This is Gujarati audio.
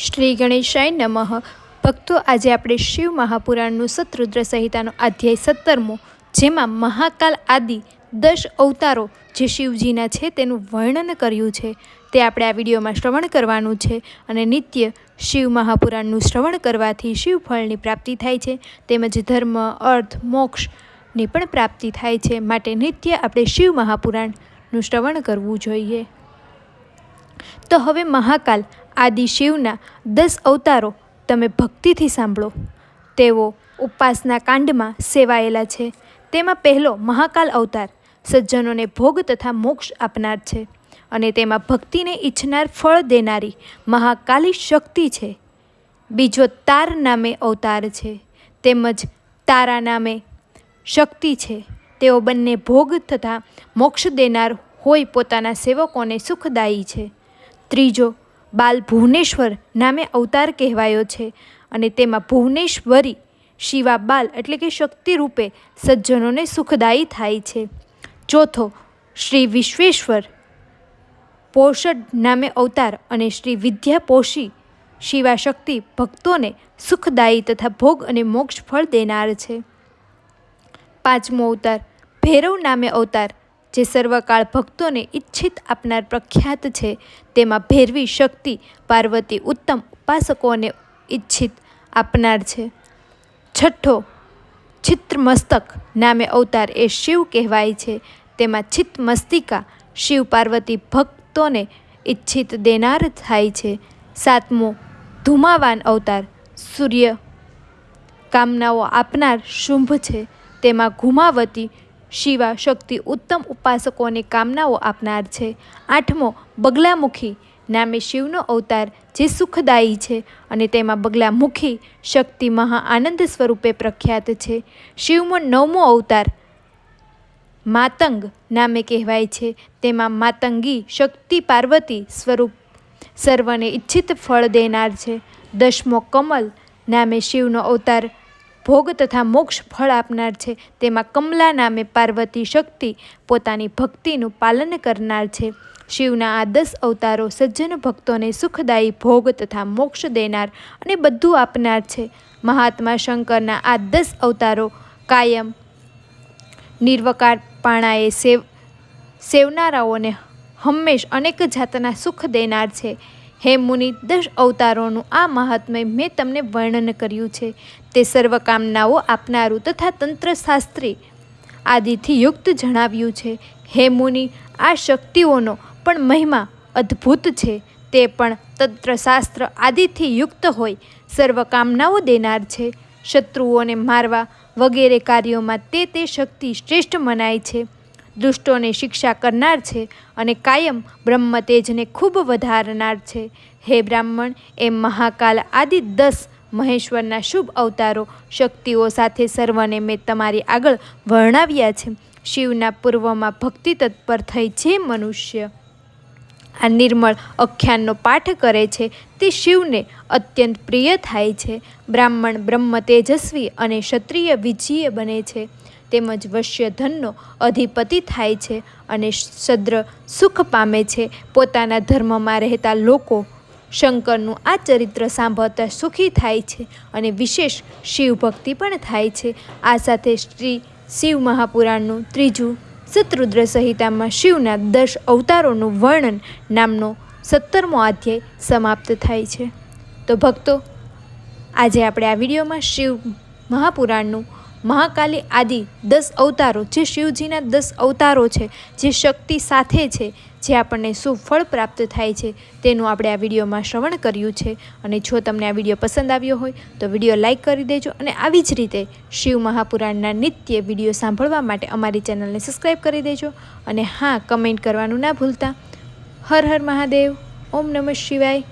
શ્રી ગણેશાય નમઃ. ભક્તો, આજે આપણે શિવ મહાપુરાણનું સતરુદ્ર સંહિતાનો અધ્યાય સત્તરમો, જેમાં મહાકાલ આદિ દશ અવતારો જે શિવજીના છે તેનું વર્ણન કર્યું છે. તે આપણે આ વિડીયોમાં શ્રવણ કરવાનું છે અને નિત્ય શિવ મહાપુરાણનું શ્રવણ કરવાથી શિવ ફળની પ્રાપ્તિ થાય છે, તેમજ ધર્મ, અર્થ, મોક્ષની પણ પ્રાપ્તિ થાય છે. માટે નિત્ય આપણે શિવ મહાપુરાણનું શ્રવણ કરવું જોઈએ. તો હવે મહાકાલ. આદિ શિવના દસ અવતારો તમે ભક્તિથી સાંભળો. તેઓ ઉપાસના કાંડમાં સેવાયેલા છે. તેમાં પહેલો મહાકાલ અવતાર સજ્જનોને ભોગ તથા મોક્ષ આપનાર છે અને તેમાં ભક્તિને ઈચ્છનાર ફળ દેનારી મહાકાલી શક્તિ છે. બીજો તાર નામે અવતાર છે. તેમજ તારા નામે શક્તિ છે. તેઓ બંને ભોગ તથા મોક્ષ દેનાર હોય પોતાના સેવકોને સુખદાયી છે. ત્રીજો બાલ ભુવનેશ્વર નામે અવતાર કહેવાયો છે અને તેમાં ભુવનેશ્વરી શિવા બાલ એટલે કે શક્તિ રૂપે સજ્જનોને સુખદાયી થાય છે. ચોથો, શ્રી વિશ્વેશ્વર પોષડ નામે અવતાર અને શ્રી વિદ્યાપોષી શિવા શક્તિ ભક્તોને સુખદાયી તથા ભોગ અને મોક્ષ ફળ દેનાર છે. પાંચમો અવતાર, ભૈરવ નામે અવતાર જે સર્વકાળ ભક્તોને ઈચ્છિત આપનાર પ્રખ્યાત છે, તેમાં ભૈરવી શક્તિ, પાર્વતી ઉત્તમ ઉપાસકોને ઈચ્છિત આપનાર છે. છઠ્ઠો, છિત્રમસ્તક નામે અવતાર એ શિવ કહેવાય છે. તેમાં છિત્તમસ્તિકા શિવ પાર્વતી ભક્તોને ઈચ્છિત દેનાર થાય છે. સાતમો, ધુમાવાન અવતાર સૂર્ય કામનાઓ આપનાર શુંભ છે. તેમાં ઘુમાવતી શિવા શક્તિ ઉત્તમ ઉપાસકોને કામનાઓ આપનાર છે. આઠમો, બગલામુખી નામે શિવનો અવતાર જે સુખદાયી છે અને તેમાં બગલામુખી શક્તિ મહા આનંદ સ્વરૂપે પ્રખ્યાત છે. શિવનો નવમો અવતાર માતંગ નામે કહેવાય છે. તેમાં માતંગી શક્તિ પાર્વતી સ્વરૂપ સર્વને ઈચ્છિત ફળ દેનાર છે. દસમો, કમલ નામે શિવનો અવતાર ભોગ તથા મોક્ષ ફળ આપનાર છે. તેમાં કમલા નામે પાર્વતી શક્તિ પોતાની ભક્તિનું પાલન કરનાર છે. શિવના આ દસ અવતારો સજ્જન ભક્તોને સુખદાયી ભોગ તથા મોક્ષ દેનાર અને બધું આપનાર છે. મહાત્મા શંકરના આ દસ અવતારો કાયમ નિર્વકારપાણાએ સેવ, સેવનારાઓને હંમેશ અનેક જાતના સુખ દેનાર છે. હે મુનિ દસ અવતારોનું આ મહાત્મય મેં તમને વર્ણન કર્યું છે. તે સર્વકામનાઓ આપનારું તથા તંત્રશાસ્ત્રી આદિથી યુક્ત જણાવ્યું છે. હે મુનિ, આ શક્તિઓનો પણ મહિમા અદ્ભુત છે. તે પણ તંત્રશાસ્ત્ર આદિથી યુક્ત હોય સર્વકામનાઓ દેનાર છે. શત્રુઓને મારવા વગેરે કાર્યોમાં તે તે શક્તિ શ્રેષ્ઠ મનાય છે. દુષ્ટોને શિક્ષા કરનાર છે અને કાયમ બ્રહ્મ તેજને ખૂબ વધારનાર છે. હે બ્રાહ્મણ એમ મહાકાલ આદિ દસ મહેશ્વરના શુભ અવતારો શક્તિઓ સાથે સર્વને મેં તમારી આગળ વર્ણવ્યા છે. શિવના પૂર્વમાં ભક્તિ તત્પર થઈ જે મનુષ્ય આ નિર્મળ અખ્યાનનો પાઠ કરે છે તે શિવને અત્યંત પ્રિય થાય છે. બ્રાહ્મણ બ્રહ્મ તેજસ્વી અને ક્ષત્રિય વિજય બને છે. તેમજ વશ્ય ધનનો અધિપતિ થાય છે અને શદ્ર સુખ પામે છે. પોતાના ધર્મમાં રહેતા લોકો શંકરનું આ ચરિત્ર સાંભળતા સુખી થાય છે અને વિશેષ શિવ ભક્તિ પણ થાય છે. આ સાથે શ્રી શિવ મહાપુરાણનું ત્રીજું શત્રુદ્ર સંહિતામાં શિવના દશ અવતારોનું વર્ણન નામનો સત્તરમો અધ્યાય સમાપ્ત થાય છે. તો ભક્તો, આજે આપણે આ વિડીયોમાં શિવ મહાપુરાણનું મહાકાલી આદિ દસ અવતારો જે શિવજીના દસ અવતારો છે, જે શક્તિ સાથે છે, જે આપણને શું ફળ પ્રાપ્ત થાય છે, તેનું આપણે આ વિડીયોમાં શ્રવણ કર્યું છે. અને જો તમને આ વીડિયો પસંદ આવ્યો હોય, તો વીડિયો લાઇક કરી દેજો અને આવી જ રીતે શિવ મહાપુરાણના નિત્ય વીડિયો સાંભળવા માટે અમારી ચેનલને સબસ્ક્રાઈબ કરી દેજો. અને હા, કમેન્ટ કરવાનું ના ભૂલતા. હર હર મહાદેવ. ઓમ નમઃ શિવાય.